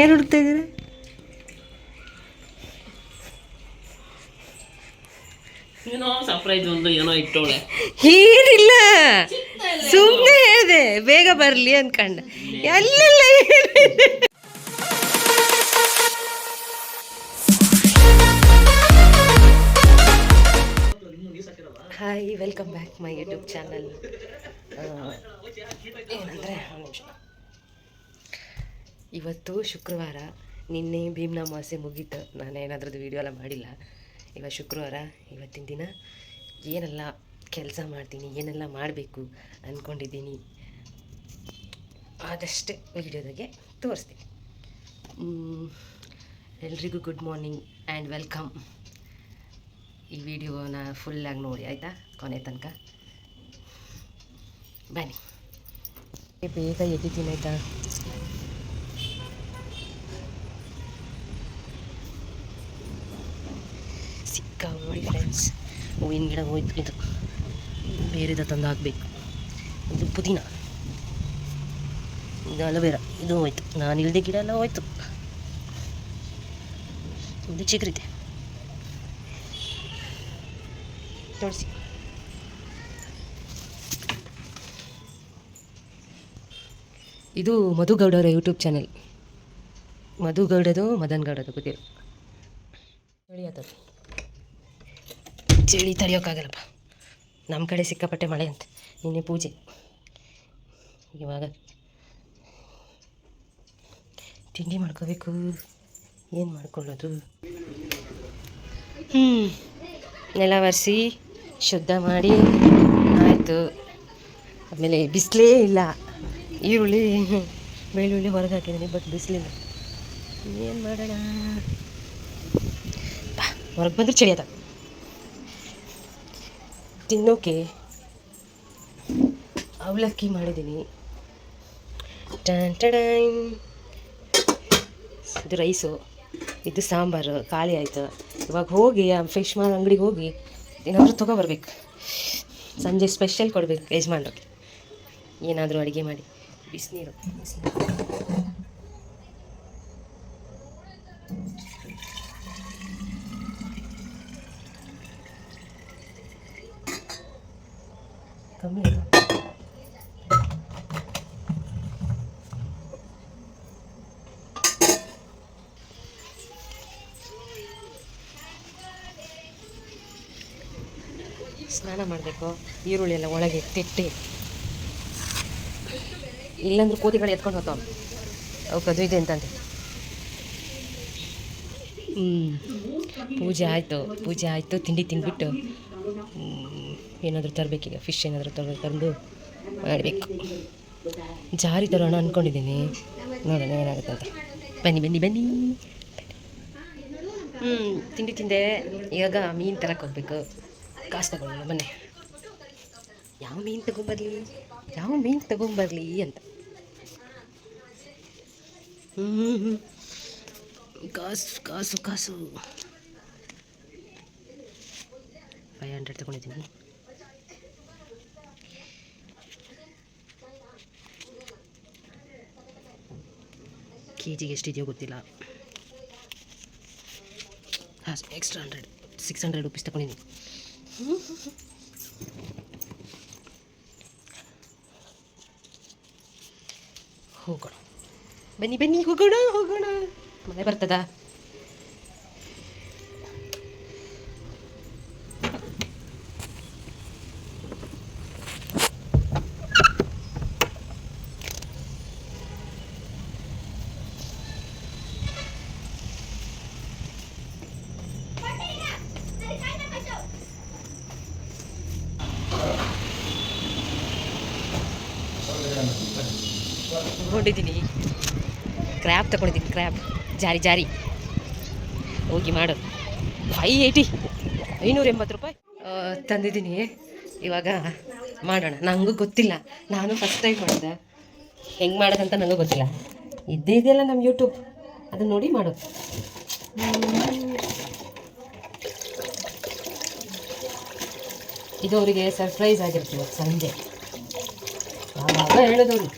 ಏನು ಹುಡುಕ್ತಾ ಇದ್ದೀರಿ? ಏನೋ ಸರ್ಪ್ರೈಸ್ ಒಂದು ಏನೋ ಇಟ್ಟೋಳೆ ಏನಿಲ್ಲ. ಸುಮ್ಮನೆ ಹೇಳಿದೆ ಬೇಗ ಬರಲಿ ಅನ್ಕಂಡ. ಎಲ್ಲ? Hi welcome back my YouTube channel ಏನಂದರೆ ಇವತ್ತು ಶುಕ್ರವಾರ, ನಿನ್ನೆ ಭೀಮ್ನ ಅಮಾವಾಸ್ಯೆ ಮುಗೀತು. ನಾನು ಏನಾದ್ರದ್ದು ವೀಡಿಯೋ ಎಲ್ಲ ಮಾಡಿಲ್ಲ. ಇವತ್ತು ಶುಕ್ರವಾರ, ಇವತ್ತಿನ ದಿನ ಏನೆಲ್ಲ ಕೆಲಸ ಮಾಡ್ತೀನಿ, ಏನೆಲ್ಲ ಮಾಡಬೇಕು ಅಂದ್ಕೊಂಡಿದ್ದೀನಿ ಆದಷ್ಟೇ ವೀಡಿಯೋದಾಗೆ ತೋರಿಸ್ತೀನಿ. ಎಲ್ರಿಗೂ ಗುಡ್ ಮಾರ್ನಿಂಗ್ ಆ್ಯಂಡ್ ವೆಲ್ಕಮ್ ಈ ವಿಡಿಯೋನ ಫುಲ್ಲಾಗಿ ನೋಡಿ, ಆಯಿತಾ? ಕೊನೆ ತನಕ. ಬನ್ನಿ. ಬೇಗ ಎದ್ದಿದ್ದೀನಿ, ಆಯಿತಾ ಸಿಕ್ಕ ನೋಡಿ ಫ್ರೆಂಡ್ಸ್ ಹೂವಿನ ಗಿಡ ಹೋಯ್ತು ಇದು ಬೇರೆದ ತಂದು ಹಾಕಬೇಕು. ಇದು ಪುದೀನ. ಇದು ಅಲೋವೆರಾ. ಇದು ಹೋಯ್ತು ನಾನು ಇಲ್ಲದೆ ಗಿಡ ಎಲ್ಲ ಹೋಯ್ತು. ಇದು ಚಿಗುರಿದೆ. ತೋರಿಸಿ. ಇದು ಮಧು ಗೌಡರ ಯೂಟ್ಯೂಬ್ ಚಾನೆಲ್. ಮಧುಗೌಡದು ಮದನ್ ಗೌಡದು ಗೊತ್ತಿಲ್ಲ. ಹೇಳಿ ಚಳಿ ತಡೆಯೋಕ್ಕಾಗಲ್ಲಪ್ಪ ನಮ್ಮ ಕಡೆ ಸಿಕ್ಕಾಪಟ್ಟೆ ಮಳೆ ಅಂತ. ನಿನ್ನೆ ಪೂಜೆ. ಇವಾಗ ತಿಂಡಿ ಮಾಡ್ಕೋಬೇಕು. ಏನು ಮಾಡ್ಕೊಳ್ಳೋದು? ಹ್ಞೂ ನೆಲ ಒರೆಸಿ ಶುದ್ಧ ಮಾಡಿ ಆಯಿತು. ಆಮೇಲೆ ಬಿಸಿಲೇ ಇಲ್ಲ. ಈರುಳ್ಳಿ, ಬೆಳ್ಳುಳ್ಳಿ ಹೊರಗೆ ಹಾಕಿದ್ದೀನಿ ಬಟ್ ಬಿಸಿಲಿಲ್ಲ. ಏನು ಮಾಡೋಣ? ಹೊರಗೆ ಬಂದರೆ ಚಳಿ ಅದ ತಿನ್ನೋಕೆ ಅವಲಕ್ಕಿ ಮಾಡಿದ್ದೀನಿ. ಟನ್ ಟಡೈನ್ ಇದು ರೈಸು, ಇದು ಸಾಂಬಾರು, ಖಾಲಿ ಆಯಿತು. ಇವಾಗ ಹೋಗಿ, ಆ ಫಿಶ್ ಮಾರ್ ಅಂಗಡಿಗೆ ಹೋಗಿ ಏನಾದರೂ ತೊಗೊಬರ್ಬೇಕು. ಸಂಜೆ ಸ್ಪೆಷಲ್ ಕೊಡಬೇಕು ಯಜಮಾನ್ರಿಗೆ ಏನಾದರೂ ಅಡುಗೆ ಮಾಡಿ. ಬಿಸಿನೀರು ಬಿಸಿನೀರು. ಸ್ನಾನ ಮಾಡಬೇಕು. ಈರುಳ್ಳಿ ಎಲ್ಲ ಒಳಗೆ ತಿಟ್ಟಿ ಇಲ್ಲಂದ್ರೆ ಕೋತಿಗಳು ಎತ್ಕೊಂಡು ಹೋಗ್ತಾವೆ. ಅವಕ್ಕೆ ಅದು ಇದೆ ಅಂತಂದು. ಹ್ಞೂ ಪೂಜೆ ಆಯಿತು. ಪೂಜೆ ಆಯಿತು. ತಿಂಡಿ ತಿಂದ್ಬಿಟ್ಟು ಏನಾದರೂ ತರಬೇಕೀಗ ಫಿಶ್ ಏನಾದರೂ ತರ ತಂದು ಮಾಡಬೇಕು. ಜಾರಿ ತರೋಣ ಅಂದ್ಕೊಂಡಿದ್ದೀನಿ ನೋಡೋಣ ಏನಾಗುತ್ತೆ ಅಂತ. ಬನ್ನಿ ಬನ್ನಿ ಬನ್ನಿ. ಹ್ಞೂ ತಿಂಡಿ ತಿಂದೆ. ಇವಾಗ ಮೀನು ತರಕ್ಕೆ ಹೋಗ್ಬೇಕು. ಕಾಸು ತಗೊಳ್ಳೋಣ, ಬನ್ನಿ. ಯಾವ ಮೀನು ತಗೊಂಬರ್ಲಿ? ಯಾವ ಮೀನು ತಗೊಂಬರ್ಲಿ ಅಂತ. ಹ್ಞೂ ಕಾಸು ಕಾಸು ಕಾಸು. ಫೈವ್ ಹಂಡ್ರೆಡ್ ತಗೊಂಡಿದ್ದೀನಿ. ಕೆ ಜಿಗೆ ಎಷ್ಟಿದೆಯೋ ಗೊತ್ತಿಲ್ಲ. ಹಾಂ extra hundred six hundred rupees ತಗೊಂಡಿದ್ದೀನಿ ಹೋಗೋಣ. ಬನ್ನಿ ಬನ್ನಿ, ಹೋಗೋಣ ಹೋಗೋಣ. ಮಳೆ ಬರ್ತದ? ತಗೊಂಡಿದ್ದೀನಿ ಕ್ರ್ಯಾಬ್ ತಗೊಂಡಿದ್ದೀನಿ ಕ್ರ್ಯಾಬ್ ಜಾರಿ ಜಾರಿ. ಹೋಗಿ ಮಾಡು. ಫೈ ಏಯ್ಟಿ ಐನೂರ ಎಂಬತ್ತು ರೂಪಾಯಿ. ತಂದಿದ್ದೀನಿ. ಇವಾಗ ಮಾಡೋಣ. ನನಗೂ ಗೊತ್ತಿಲ್ಲ. ನಾನು ಫಸ್ಟ್ ಟೈಮ್ ಮಾಡಿದೆ. ಹೆಂಗೆ ಮಾಡೋದಂತ ನನಗೂ ಗೊತ್ತಿಲ್ಲ. ಇದ್ದೇ ಇದೆಯಲ್ಲ ನಮ್ಮ ಯೂಟ್ಯೂಬ್ ಅದನ್ನು ನೋಡಿ ಮಾಡೋದು ಇದು ಅವರಿಗೆ ಸರ್ಪ್ರೈಸ್ ಆಗಿರ್ತೀವಿ ಸಂಜೆ. ಅವ್ರಿಗೆ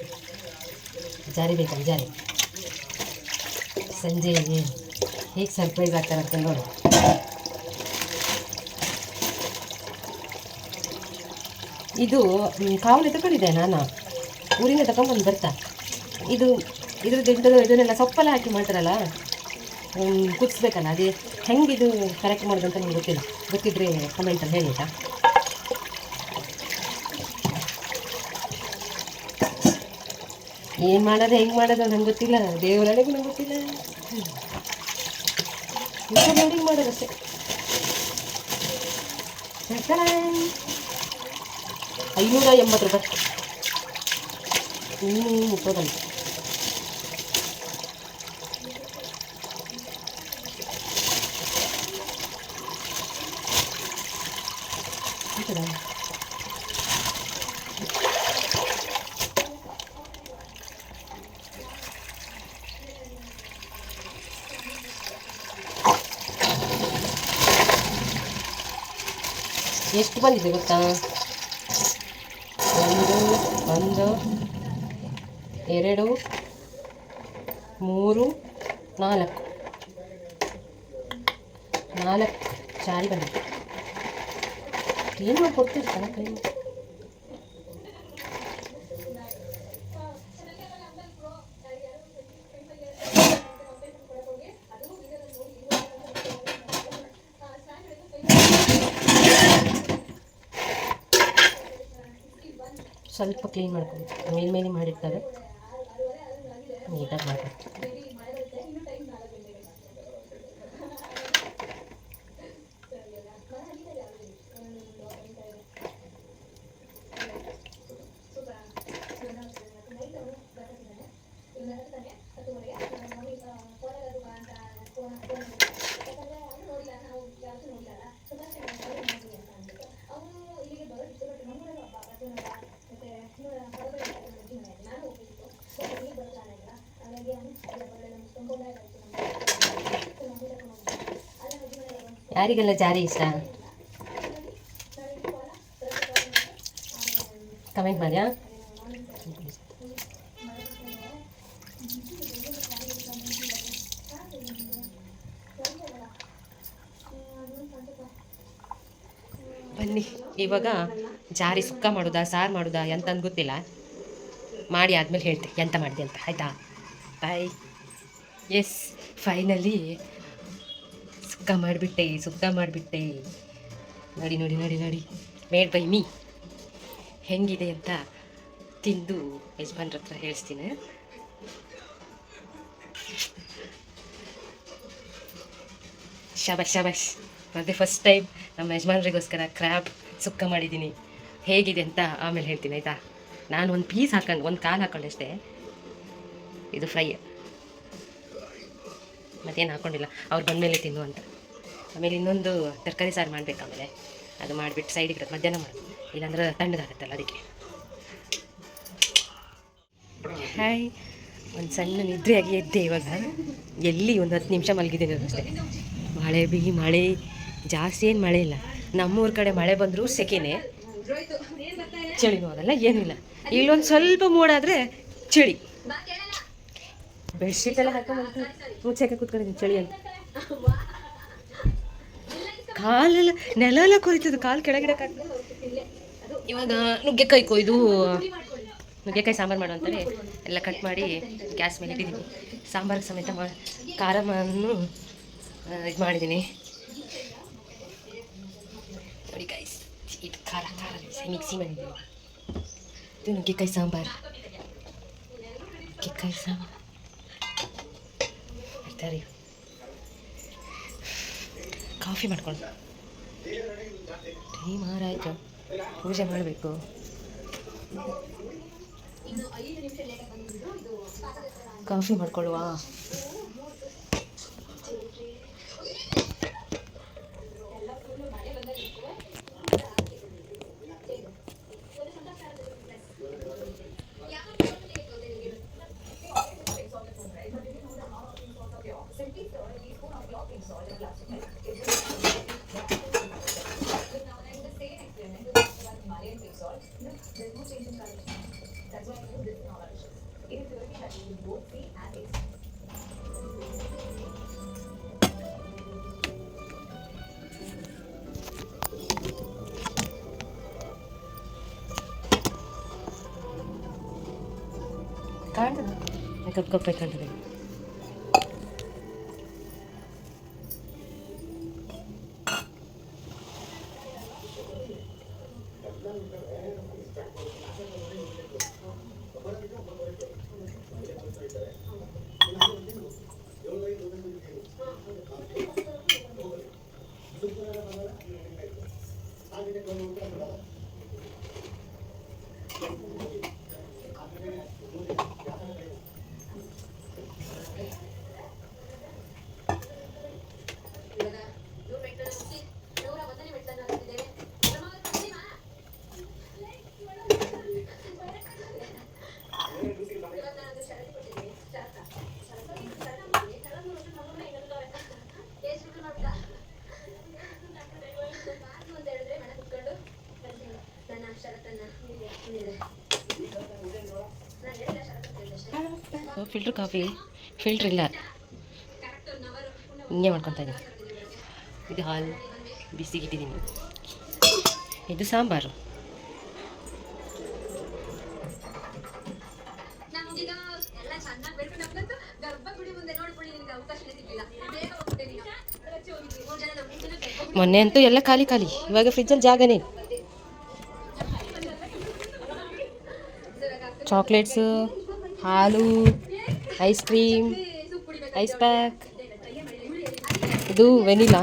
ಜಾರಿ ಬೇಕಾ ಜಾರಿ ಸಂಜೆ ಹೇಗೆ ಸರ್ಪ್ರೈಸ್ ಆಗ್ತಾರಂತ ನೋಡು. ಇದು ಕಾವಲು ತಗೊಂಡಿದ್ದೆ ನಾನು. ಊರಿಂದ ತಗೊಂಡ್ಬಂದು ಬರ್ತಾ. ಇದು, ಇದ್ರದ್ದು ಇಂಥದ್ದು ಇದನ್ನೆಲ್ಲ ಸೊಪ್ಪೆಲ್ಲ ಹಾಕಿ ಮಾಡ್ತಾರಲ್ಲ? ಕುದಿಸ್ಬೇಕಲ್ಲ, ಅದೇ ಹೆಂಗಿದು ಕರೆಕ್ಟ್ ಮಾಡೋದಂತ ನಂಗೆ ಗೊತ್ತಿಲ್ಲ. ಗೊತ್ತಿದ್ರೆ ಕಮೆಂಟಲ್ಲಿ ಹೇಳಿ ಆಯ್ತಾ? ಏನು ಮಾಡೋದು, ಹೆಂಗೆ ಮಾಡೋದು ನಂಗೆ ಗೊತ್ತಿಲ್ಲ. ದೇವರೊಳಗೆ ನಂಗೆ ಗೊತ್ತಿಲ್ಲ. ನೋಡಿ ಐನೂರ ಎಂಬತ್ತು ರೂಪಾಯಿ. ಇನ್ನೂ ಮುಪ್ಪತ್ತೊಂದು. ಎಷ್ಟು ಬಂದಿದೆ ಗೊತ್ತಾ? ಒಂದು ಒಂದು, ಎರಡು, ಮೂರು, ನಾಲ್ಕು. ನಾಲ್ಕು ಚಾರಿ ಬಂದಿದೆ. ಏನು ಮಾಡಿ ಕೊಡ್ತಿರ್ತಾನೆ ಕೈ ಸ್ವಲ್ಪ ಕ್ಲೀನ್ ಮಾಡ್ಕೊಬೇಕು. ಮೇಲ್ಮೇಲೆ ಮಾಡಿರ್ತಾರೆ. ನೀಟಾಗಿ ಮಾಡಬೇಕು ಯಾರಿಗೆಲ್ಲ ಜಾರಿ ಇಷ್ಟ? ಕಮೆಂಟ್ ಮಾಡ್ಯಾ? ಬನ್ನಿ, ಇವಾಗ ಜಾರಿ ಸುಕ್ಕ ಮಾಡೋದಾ, ಸಾರು ಮಾಡೋದಾ ಎಂತ ಅಂತ ಗೊತ್ತಿಲ್ಲ. ಮಾಡಿ ಆದಮೇಲೆ ಹೇಳ್ತೆ, ಎಂತ ಮಾಡಿದೆ ಅಂತ, ಆಯಿತಾ? ಬಾಯ್ ಎಸ್ ಫೈನಲಿ ಸುಕ್ಕ ಮಾಡಿಬಿಟ್ಟೆ ಸುಕ್ಕ ಮಾಡಿಬಿಟ್ಟೆ. ನೋಡಿ ನೋಡಿ ನೋಡಿ ನೋಡಿ. Made by me. ಹೆಂಗಿದೆ ಅಂತ ತಿಂದು ಯಜಮಾನ್ರ ಹತ್ರ ಹೇಳಿಸ್ತೀನಿ. ಶಬಾಷ್ ಶಬಾಷ್. ಅದೇ ಫಸ್ಟ್ ಟೈಮ್ ನಮ್ಮ ಯಜಮಾನ್ರಿಗೋಸ್ಕರ ಕ್ರ್ಯಾಬ್ ಸುಕ್ಕ ಮಾಡಿದ್ದೀನಿ. ಹೇಗಿದೆ ಅಂತ ಆಮೇಲೆ ಹೇಳ್ತೀನಿ, ಆಯಿತಾ? ನಾನು ಒಂದು ಪೀಸ್ ಹಾಕೊಂಡು, ಒಂದು ಕಾಲು ಹಾಕೊಂಡೆ ಅಷ್ಟೇ. ಇದು ಫ್ರೈ ಮತ್ತೇನು ಹಾಕ್ಕೊಂಡಿಲ್ಲ ಅವ್ರು ಬಂದಮೇಲೆ ತಿನ್ನು ಅಂತ. ಆಮೇಲೆ ಇನ್ನೊಂದು ತರಕಾರಿ ಸಾರು ಮಾಡಬೇಕು ಆಮೇಲೆ. ಅದು ಮಾಡಿಬಿಟ್ಟು ಸೈಡಿಗೆ ಇಡೋದು ಮಧ್ಯಾಹ್ನ ಮಾಡೋದು. ಇಲ್ಲಾಂದ್ರೆ ತಣ್ಣದಾಗುತ್ತಲ್ಲ ಅದಕ್ಕೆ. ಹಾಯ್ ಒಂದು ಸಣ್ಣ ನಿದ್ರೆಯಾಗಿ ಎದ್ದೆ ಇವಾಗ. ಎಲ್ಲಿ ಒಂದು ಹತ್ತು ನಿಮಿಷ ಮಲಗಿದ್ದೀನಿ ಅಷ್ಟೇ. ಮಳೆ ಬಿ, ಮಳೆ. ಜಾಸ್ತಿ ಏನು ಮಳೆ ಇಲ್ಲ. ನಮ್ಮೂರ ಕಡೆ ಮಳೆ ಬಂದರೂ ಸೆಕೆನೇ. ಚಳಿನೂ ಅದಲ್ಲ ಏನಿಲ್ಲ. ಇಲ್ಲ ಇಲ್ಲೊಂದು ಸ್ವಲ್ಪ ಮೂಡಾದರೆ ಚಳಿ. ಬೆಡ್ಶೀಟ್ ಎಲ್ಲ ಹಾಕೊಂಡ್ಬಂದು ಮುಚ್ಚಾಕ ಕುತ್ಕೊಂಡಿದ್ದೀನಿ ಚಳಿ ಅಂತ. ಕಾಲೆಲ್ಲ ನೆಲ ಎಲ್ಲ ಕೊರಿತದ ಕಾಲು ಕೆಳಗಿಡಕ್ಕೆ ಇವಾಗ ನುಗ್ಗೆಕಾಯಿ ಕೊಯ್ದು, ನುಗ್ಗೆಕಾಯಿ ಸಾಂಬಾರು ಮಾಡು ಎಲ್ಲ ಕಟ್ ಮಾಡಿ ಗ್ಯಾಸ್ ಮೇಲೆ ಇಟ್ಟಿದ್ದೀನಿ. ಸಾಂಬಾರು ಸಮೇತ ಮಾ, ಖಾರವನ್ನು ಇದು ಮಾಡಿದ್ದೀನಿ. ನೋಡಿ ಇಟ್ ಖಾರ ಖಾರ ಮಿಕ್ಸಿ ಮಾಡಿದ್ದೀನಿ. ಇದು ನುಗ್ಗೆಕಾಯಿ ಸಾಂಬಾರು. ನುಗ್ಗೆಕಾಯಿ ಸಾಂಬಾರು. ತರಿ ಕಾಫಿ ಮಾಡ್ಕೊಂಡು ಟೈಮ್ ಆರಾಯ್ತು ಪೂಜೆ ಮಾಡಬೇಕು. ಕಾಫಿ ಮಾಡ್ಕೊಳ್ಳುವ. Mayan resolved, no, there's no change in color. That's why I know this knowledge. It is theory that you both see and experience. ಕಾಣ್ತದ ಕಪ್ಪ ಅವಕಾಶನೇ ಕಾಫಿ ಫಿಲ್ಟ್ರ್ ಇಲ್ಲ. ಹಿಂಗೆ ಮಾಡ್ಕೊತಾ ಇದ್ದೀನಿ. ಇದು ಹಾಲು ಬಿಸಿಗಿಟ್ಟಿದ್ದೀನಿ ಇದು ಸಾಂಬಾರು. ಮೊನ್ನೆ ಅಂತೂ ಎಲ್ಲ ಖಾಲಿ ಖಾಲಿ. ಇವಾಗ ಫ್ರಿಜ್ಜಲ್ಲಿ ಜಾಗನೇ. ಚಾಕ್ಲೇಟ್ಸು ಹಾಲು ಐಸ್ ಕ್ರೀಮ್ ಐಸ್ ಪ್ಯಾಕ್ ಇದು ವೆನಿಲಾ.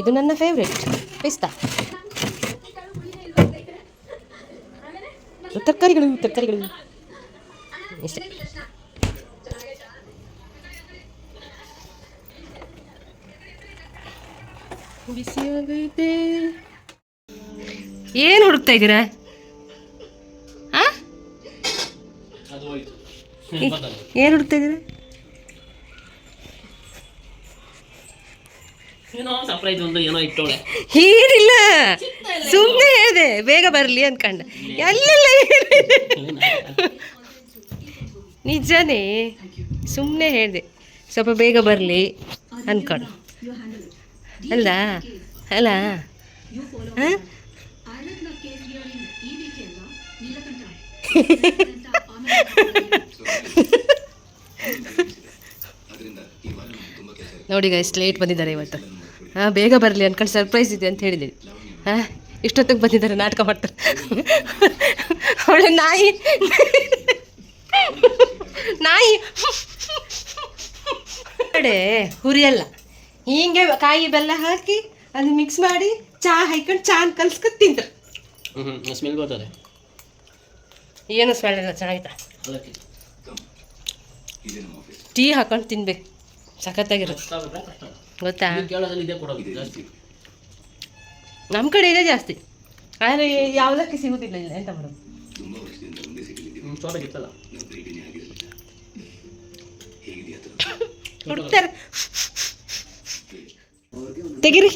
ಇದು ನನ್ನ ಫೇವ್ರೆಟ್ ಪಿಸ್ತಾ ತರಕಾರಿಗಳು ತರಕಾರಿಗಳು. ಇಷ್ಟೇ. ಬಿಸಿಯಾಗೈತೆ ಏನು ಹುಡುಕ್ತಾ ಇದ್ದೀರಾ? ಏನು ಹುಡುಕ್ತಾ ಇದ್ದೀರಾ ಸರ್ಪ್ರೈಸ್ ಒಂದು ಏನೋ ಇಟ್ಟೋಳೆ. ಏನಿಲ್ಲ ಸುಮ್ಮನೆ ಹೇಳಿದೆ ಬೇಗ ಬರಲಿ ಅನ್ಕಂಡ. ಎಲ್ಲೆಲ್ಲ ಏನಿದೆ? ನಿಜನೇ. ಸುಮ್ಮನೆ ಹೇಳಿದೆ. ಸ್ವಲ್ಪ ಬೇಗ ಬರಲಿ ಅನ್ಕೊಂಡು. ಅಲ್ಲ ಅಲ್ಲ. ಹಾಂ? ನೋಡಿ ಗೈಸ್ ಲೇಟ್ ಬಂದಿದ್ದಾರೆ ಇವತ್ತು. ಹಾಂ ಬೇಗ ಬರಲಿ ಅನ್ಕೊಂಡು ಸರ್ಪ್ರೈಸ್ ಇದೆ ಅಂತ ಹೇಳಿದ್ದೀನಿ ಹಾಂ ಇಷ್ಟೊತ್ತಿಗೆ ಬಂದಿದ್ದಾರೆ ನಾಟಕ ಮಾಡ್ತಾರೆ. ಅವಳೆ ನಾಯಿ. ನಾಯಿ. ಕಡೆ ಹುರಿಯಲ್ಲ. ಹೀಗೆ ಕಾಯಿ ಬೆಲ್ಲ ಹಾಕಿ ಅದು ಮಿಕ್ಸ್ ಮಾಡಿ ಚಹಾ ಹಾಕೊಂಡು ಚಹಾ ಕಲ್ಸ್ಕೊಂಡು ತಿಂತಾರೆ ಸ್ಮೆಲ್ ಬರ್ತದೆ ಏನು ಸ್ಮೆಲ್ ಇಲ್ಲ ಚೆನ್ನಾಗಿತ್ತ? ಟೀ ಹಾಕೊಂಡು ತಿನ್ಬೇಕು. ಸಖತ್ತಾಗಿರುತ್ತೆ. ಗೊತ್ತಾ? ಇದೇ ನಮ್ಮ ಕಡೆ ಇದೆ ಜಾಸ್ತಿ. ಆದರೆ ಯಾವುದಕ್ಕೆ ಸಿಗುದಿಲ್ಲ ಇಲ್ಲ ಎಂತ ಮಾಡೋದು ಹುಡ್ತಾರೆ ತೆಗಿರಿ.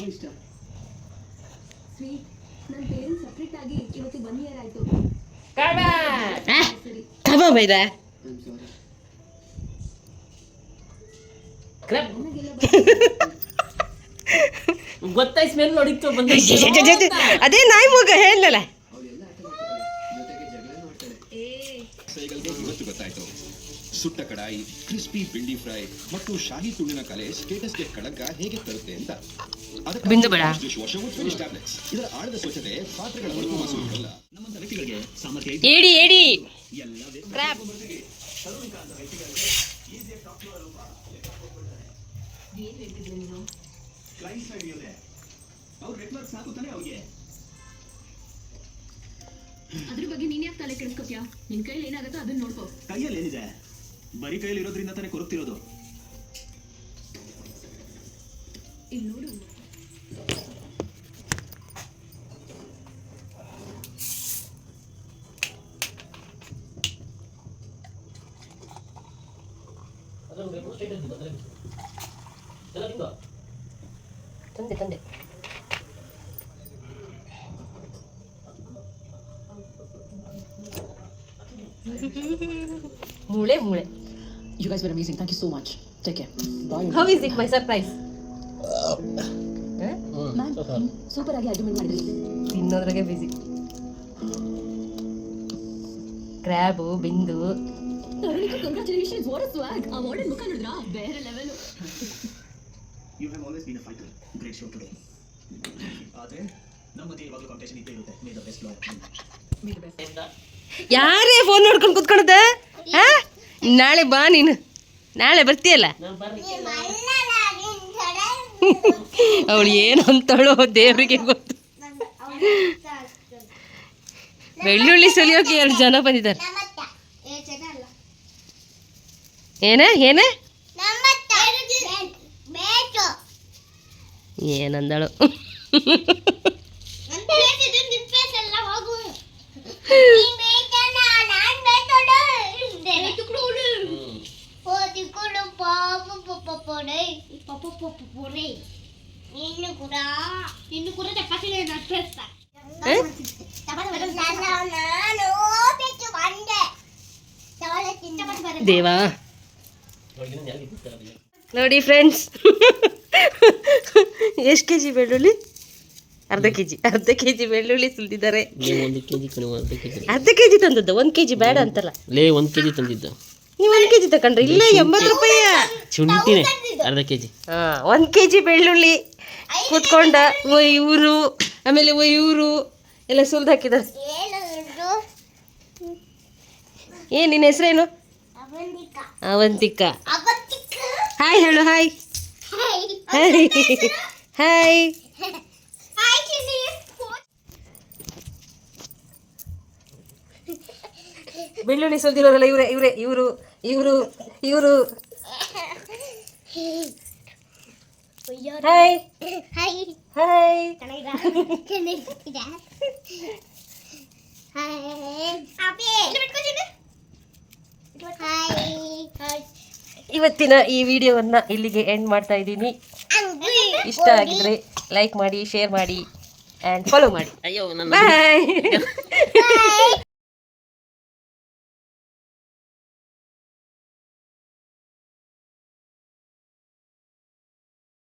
ಕಬಾಬ್ ಪೇರೆಂಟ್ಸ್ ಗೊತ್ತಾಯ್ ಸ್ಮೆಲ್ ನೋಡಿತ್ತು ಬಂದ ಅದೇ ನಾಯಿ ಮಗ ಹೇಳಲ್ಲ ಇವತ್ತು ಗೊತ್ತಾಯ್ತು ಸುಟ್ಟ ಕಡಾಯಿ ಕ್ರಿಸ್ಪಿ ಬಿಂಡಿ ಫ್ರೈ ಮತ್ತು ಶಾಹಿ ತುಳಿನ ಕಲೆ ಸ್ಟೇಟಸ್ಗೆ ಕಳಂಕ ಹೇಗೆ ತರುತ್ತೆ ಅಂತ. ಅದಕ್ಕೆ ಬಿಂದು ಬೇಡ. ಡಿಶ್ ವಾಷರ್ ಟ್ಯಾಬ್ಲೆಟ್ಸ್ ಇದರ ಆಳದ ಸ್ವಚ್ಛತೆ ಪಾತ್ರೆಗಳ ಹೊರತು ಮಸುವುದಲ್ಲ ನಮ್ಮಂತ ವ್ಯಕ್ತಿಗಳಿಗೆ ಸಾಮರ್ಥ್ಯ ಏಡಿ ಏಡಿ. ಕ್ರ್ಯಾಪ್ ಅದ್ರ ಬಗ್ಗೆ ನೀನ್ ಯಾಕೆ ತಲೆ ಕೆಡಿಸ್ಕೊತ್ಯಾ? ನಿನ್ ಕೈಯಲ್ಲಿ ಏನಾಗತ್ತೋ ಅದನ್ನ ನೋಡ್ಕೋ. ಕೈಯಲ್ಲಿ ಏನಿದೆ? ಬರೀ ಕೈಯಲ್ಲಿ ಇರೋದ್ರಿಂದ ತಾನೇ ಕೊರಗ್ತಿರೋದು. ಇಲ್ಲಿ ನೋಡು. ತಂದೆ ತಂದೆ ಮೂಳೆ ಮೂಳೆ. You guys were amazing. Thank you so much. Take care. Bye. How is it my surprise ma'am super ಆಗಿ ಅಡ್ಮಿಟ್ ಮಾಡಿದ್ರಿ. ತಿನ್ನೋದ್ರಾಗೆ ಬಿಸಿ crab Bindu. Congratulations what swag ಆ ಮಾಡೆಲ್ ಮುಖ ನೋಡಿದ್ರಾ? ಬೇರೆ level you have always been a fighter great show today ಆದ್ರೆ ನಮ್ಮದೇ ಇವಾಗ ಇವಾಗಲೂ ಕಾಂಪಿಟೇಷನ್ ಇದ್ದೇ ಇರುತ್ತೆ. ಮೇ ದ ಬೆಸ್ಟ್ ಲಾಯರ್ ಯಾರೇ ಫೋನ್ ನೋಡ್ಕೊಂಡು ಕುತ್ಕೊಳದ ಹಾ? ನಾಳೆ ಬಾ ನೀನು. ನಾಳೆ ಬರ್ತೀಯಲ್ಲ? ಅವಳು ಏನು ಅಂತಾಳೋ ದೇವರಿಗೆ ಗೊತ್ತು. ಬೆಳ್ಳುಳ್ಳಿ ಸುಲಿಯೋಕೆ ಎರಡು ಜನ ಬಂದಿದ್ದಾರೆ. ಏನೇ? ಏನ? ಏನಂದಳು నిన్ను కూడా నిన్ను కూడా చపాతీలు నచ్చేస్తా ఏ? ದೇವಾ ನೋಡಿ ಫ್ರೆಂಡ್ಸ್ ಎಷ್ಟು ಕೆ ಜಿ ಬೆಳ್ಳುಳ್ಳಿ? ಅರ್ಧ ಕೆ ಜಿ ಅರ್ಧ ಕೆ ಜಿ ಬೆಳ್ಳುಳ್ಳಿ ಸುಲಿದಿದ್ದಾರೆ. ಲೇ ಒಂದು ಕೆ ಜಿ ಕಣಿ ಒಂದು ಕೆ ಜಿ ಅರ್ಧ ಕೆ ಜಿ ತಂದದ್ದು ಒಂದು ಕೆ ಜಿ ಬೇಡ ಅಂತಲ್ಲ. ಲೇ ಒಂದು ಕೆ ಜಿ ತಂದಿದ್ದ. ನೀವು ಒಂದು ಕೆ ಜಿ ತಗೊಂಡ್ರಿ ಇಲ್ಲೇ ಎಂಬತ್ತು ರೂಪಾಯಿ. ಶುಂಠಿನೇ ಅರ್ಧ ಕೆ ಜಿ ಹಾಂ ಒಂದು ಕೆ ಜಿ ಬೆಳ್ಳುಳ್ಳಿ. ಕೂತ್ಕೊಂಡ ಇವರು ಆಮೇಲೆ ಇವರು ಎಲ್ಲ ಸುಲ್ದು ಹಾಕಿದ್ದಾರೆ ಏನು ನಿನ್ನ ಹೆಸರೇನು? ಅವಂತಿಕ ಹಾಯ್ ಹೇಳು ಹಾಯ್. ಹಾಯ್. ಹಾಯ್ ಬೆಳ್ಳುಳ್ಳಿ ಸುಲ್ದಿರೋರಲ್ಲ ಇವರೇ ಇವರೇ ಇವರು ಇವರು ಇವರು. ಹಾಯ್ ಹಾಯ್ ಇವತ್ತಿನ ಈ ವಿಡಿಯೋವನ್ನು ಇಲ್ಲಿಗೆ ಎಂಡ್ ಮಾಡ್ತಾ ಇದ್ದೀನಿ. ಇಷ್ಟ ಆಗಿದ್ರೆ ಲೈಕ್ ಮಾಡಿ ಶೇರ್ ಮಾಡಿ ಆ್ಯಂಡ್ ಫಾಲೋ ಮಾಡಿ. ಅಯ್ಯೋ ನನ್ನ ಬಾಯ್